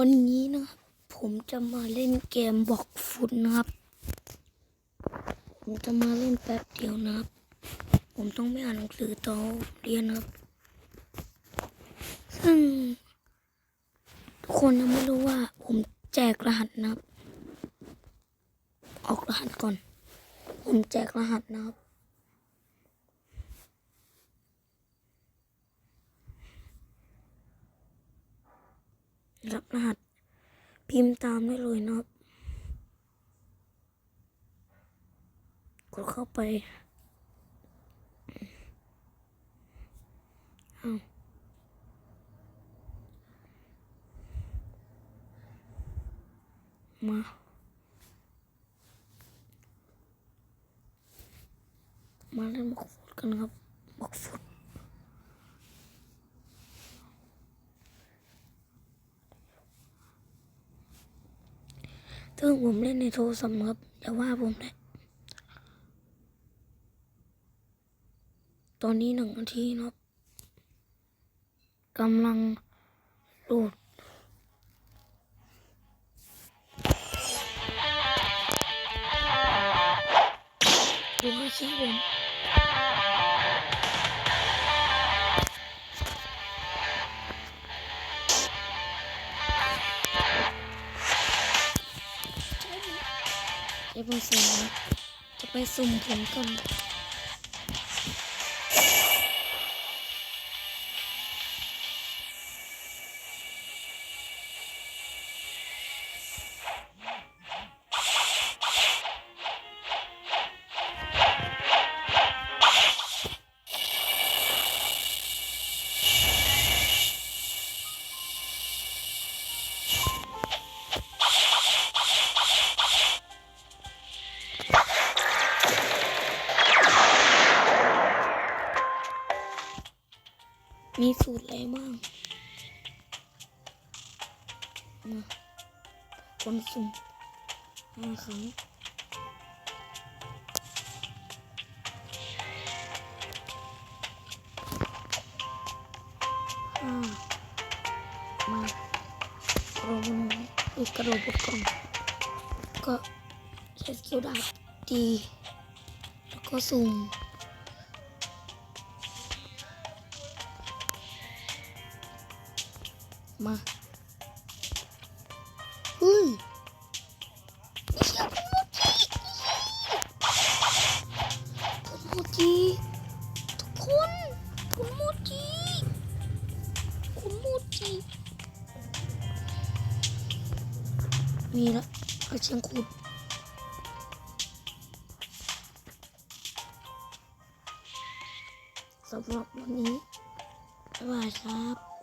วันนี้นะครับ ผมจะมาเล่นเกมบอกฟุตนะครับ ผมจะมาเล่นแป๊บเดียวนะครับ ผมต้องไม่อ่านหนังสือต่อเรียนนะครับ ซึ่งทุกคนยังไม่รู้ว่า ผมแจกรหัสนะครับ ออกรหัสก่อน ผมแจกรหัสนะครับ รับรหัส พิมพ์ตามได้เลยนะครับ กดเข้าไปเอามามาเล่นบอกฟุตกันครับบอกฟุต ซึ่งผมเล่นในโทรศัพท์ครับอย่าว่าผมเลยตอนนี้หนึ่งนาทีนะครับกำลังโหลดดูให้ชี้ผม ไอ้บอเพิ่งสุนจะไปสุ่มผมก่อน มีสูตรอะไรบ้างมาคนสุ่มห้าครั้งห้ามาโรบนหัวอีกกระโดดบนกล่องก็ใช้สกิลดาบตีแล้วก็สุ่ม มาเฮ้ยเชี่ยคุณโมจิคุณโมจิทุกคนคุณโมจิคุณโมจิมีละเอาเชียงขุดสำหรับวันนี้บ๊ายบายครับ